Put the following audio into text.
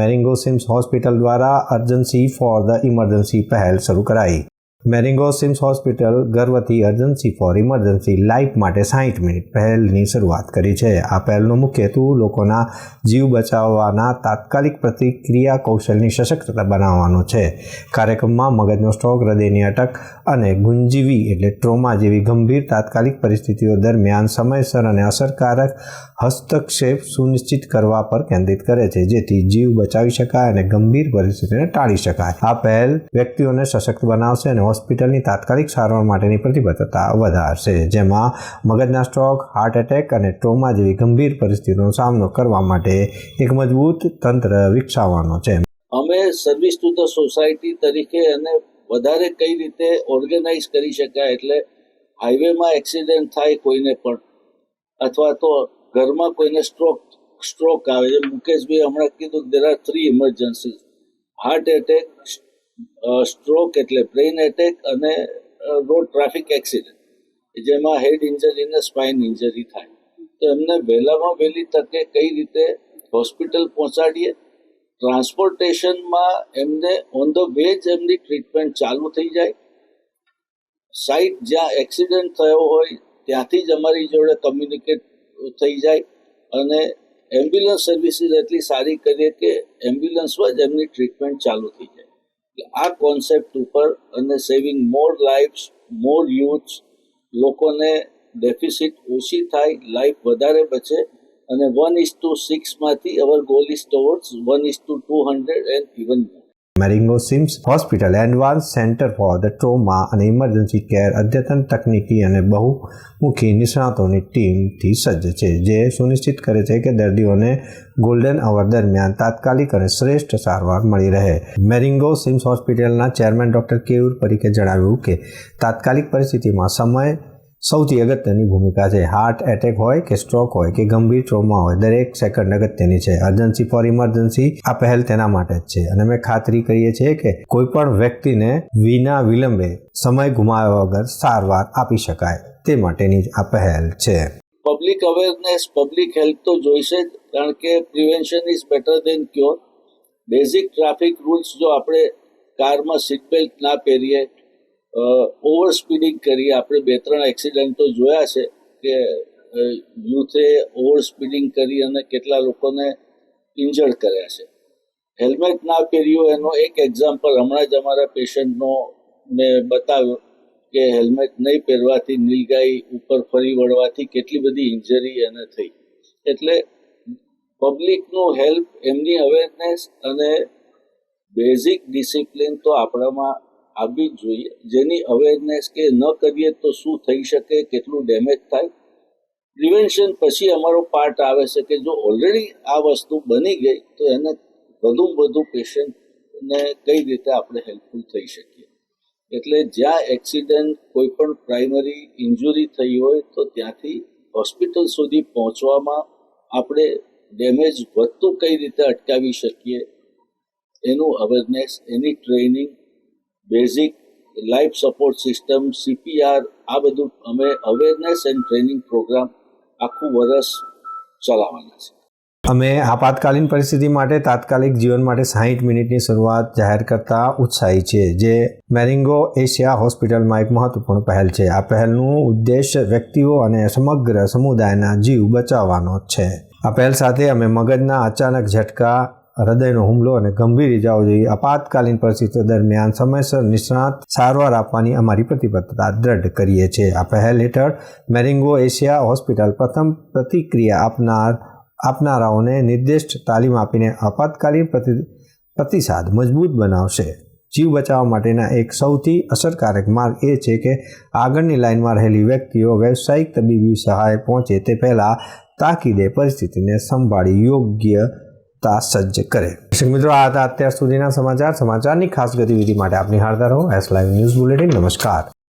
મેરિંગો CIMS hospital દ્વારા urgency for the emergency પહેલ શરૂ કરાઈ. મેરિંગો સિમ્સ હોસ્પિટલ ગર્ભવતી અર્જન્સી ફોર ઇમરજન્સી લાઈફ માટે સાહીઠ મિનિટ પહેલની શરૂઆત કરી છે. આ પહેલનો મુખ્ય હેતુ લોકોના જીવ બચાવવાના તાત્કાલિક પ્રતિક્રિયા કૌશલની સશક્તતા બનાવવાનો છે. કાર્યક્રમમાં મગજનો સ્ટ્રોક, હૃદયની અટક અને ગુંજીવી એટલે ટ્રોમા જેવી ગંભીર તાત્કાલિક પરિસ્થિતિઓ દરમિયાન સમયસર અને અસરકારક હસ્તક્ષેપ સુનિશ્ચિત કરવા પર કેન્દ્રિત કરે છે, જેથી જીવ બચાવી શકાય અને ગંભીર પરિસ્થિતિને ટાળી શકાય. આ પહેલ વ્યક્તિઓને સશક્ત બનાવશે અને હોસ્પિટલની તાત્કાલિક સારવાર માટેની પ્રતિબદ્ધતા વધારશે, જેમાં મગજના સ્ટ્રોક હાર્ટ એટેક અને ટ્રોમા જેવી ગંભીર પરિસ્થિતિનો સામનો કરવા માટે એક મજબૂત તંત્ર વિકસાવવાનો છે. અમે સર્વિસ ટુ ધ સોસાયટી તરીકે અને વધારે કઈ રીતે ઓર્ગેનાઇઝ કરી શકાય એટલે હાઈવેમાં એક્સિડન્ટ થાય કોઈને પણ, અથવા તો ઘરમાં કોઈને સ્ટ્રોક સ્ટ્રોક આવે. છે મુકેશભાઈ હમણાં કીધું there are three emergency heart attack stroke એટલે બ્રેઇન એટેક અને રોડ ટ્રાફિક એક્સિડન્ટ જેમાં હેડ ઇન્જરી ને સ્પાઇન ઇન્જરી થાય. તો એમને વહેલામાં વહેલી તકે કઈ રીતે હોસ્પિટલ પહોંચાડીએ? ટ્રાન્સપોર્ટેશનમાં એમને ઓન ધ વે જ એમની ટ્રીટમેન્ટ ચાલુ થઈ જાય. સાઇટ જ્યાં એક્સિડન્ટ થયો હોય, ત્યાંથી જ અમારી જોડે કમ્યુનિકેટ થઈ જાય અને એમ્બ્યુલન્સ સર્વિસીસ એટલી સારી કરીએ કે એમ્બ્યુલન્સમાં જ એમની ટ્રીટમેન્ટ ચાલુ થઈ જાય. આ કોન્સેપ્ટ ઉપર અને saving more lives more youth લોકોને ડેફિસિટ ઓછી થાય લાઈફ વધારે બચે અને one is to સિક્સમાંથી our goal is towards one is to two hundred and even more Marengo CIMS hospital advance centre for the trauma અને emergency care અદ્યતન તકનીકી અને બહુમુખી નિષ્ણાતોની ટીમથી સજ્જ છે. જે સુનિશ્ચિત કરે છે કે દર્દીઓને ગોલ્ડન અવર દરમિયાન તાત્કાલિક અને શ્રેષ્ઠ સારવાર મળી રહે. મેરિંગો સિમ્સ હોસ્પિટલના ચેરમેન ડોક્ટર કેયુર પરીખે જણાવ્યું કે, તાત્કાલિક પરિસ્થિતિમાં સમય સૌથી અગત્યની ભૂમિકા છે. હાર્ટ એટેક હોય કે સ્ટ્રોક હોય કે ગંભીર ટ્રોમા હોય, દરેક સેકન્ડ અગત્યની છે. અર્જન્સી ફોર ઇમરજન્સી આ પહેલ તેના માટે જ છે. અને અમે ખાતરી કરીએ છીએ કે કોઈ પણ વ્યક્તિને વિના વિલંબે સમય ગુમાવ્યા વગર સારવાર આપી શકાય. તે માટેની આ પહેલ છે. પબ્લિક અવેરનેસ પબ્લિક હેલ્થ તો જોઈશે જ, કારણ કે prevention is better than cure basic traffic rules જો આપણે કારમાં સીટ બેલ્ટ ના પહેરીએ ઓવર સ્પીડિંગ કરી. આપણે બે ત્રણ એક્સિડન્ટો જોયા છે કે યુથે ઓવર સ્પીડિંગ કરી અને કેટલા લોકોને ઇન્જર્ડ કર્યા છે. હેલ્મેટ ના પહેર્યું, એનો એક એક્ઝામ્પલ હમણાં જ અમારા પેશન્ટનો મેં બતાવ્યો કે હેલ્મેટ નહીં પહેરવાથી નીલગાઈ, ઉપર ફરી વળવાથી કેટલી બધી ઇન્જરી એને થઈ. એટલે પબ્લિકનું હેલ્પ એમની અવેરનેસ અને બેઝિક ડિસિપ્લિન તો આપણામાં આવવી જ જોઈએ. જેની અવેરનેસ કે ન કરીએ તો શું થઈ શકે, કેટલું ડેમેજ થાય? પ્રિવેન્શન પછી અમારો પાર્ટ આવે છે કે જો ઓલરેડી આ વસ્તુ બની ગઈ, તો એને વધુ વધુ પેશન્ટને કઈ રીતે આપણે હેલ્પફુલ થઈ શકીએ? એટલે જ્યાં એક્સિડન્ટ કોઈ પણ પ્રાઇમરી ઇન્જુરી થઈ હોય, તો ત્યાંથી હોસ્પિટલ સુધી પહોંચવામાં આપણે ડેમેજ વધતું કઈ રીતે અટકાવી શકીએ? એનું અવેરનેસ એની training basic life support system CPR આ બધું અમે અવેરનેસ એન્ડ ટ્રેનિંગ પ્રોગ્રામ આખું વર્ષ ચલાવવાના છે. અમે આપાતકાલીન પરિસ્થિતિ માટે તાત્કાલિક જીવન માટે સાહીઠ મિનિટની શરૂઆત જાહેર કરતા ઉત્સાહી છે, જે મેરિંગો એશિયા હોસ્પિટલમાં એક મહત્વપૂર્ણ પહેલ છે. આ પહેલનું ઉદ્દેશ વ્યક્તિઓ અને સમગ્ર સમુદાયના જીવ બચાવવાનો છે. આ પહેલ સાથે અમે મગજના અચાનક ઝટકા હૃદયનો હુમલો અને ગંભીર ઇજાઓ જેવી આપાતકાલીન પરિસ્થિતિ દરમિયાન સમયસર નિષ્ણાત સારવાર આપવાની અમારી પ્રતિબદ્ધતા દ્રઢ કરીએ છીએ. આ પહેલ હેઠળ મેરિંગો એશિયા હોસ્પિટલ પ્રથમ પ્રતિક્રિયા આપનાર આપનારાઓને નિર્દિષ્ટ તાલીમ આપીને આપાતકાલીન પ્રતિ પ્રતિસાદ મજબૂત બનાવશે. જીવ બચાવવા માટેના એક સૌથી અસરકારક માર્ગ એ છે કે આગળની લાઇનમાં રહેલી વ્યક્તિઓ વ્યવસાયિક તબીબી સહાય પહોંચે તે પહેલાં તાકીદે પરિસ્થિતિને સંભાળી યોગ્ય તા સજ્જ કરે. દર્શક મિત્રો, આ હતા અત્યાર સુધીના સમાચાર. સમાચારની ખાસ ગતિવિધિ માટે આપની હારતા રહો. એસ લાઈવ ન્યૂઝ બુલેટિન નમસ્કાર.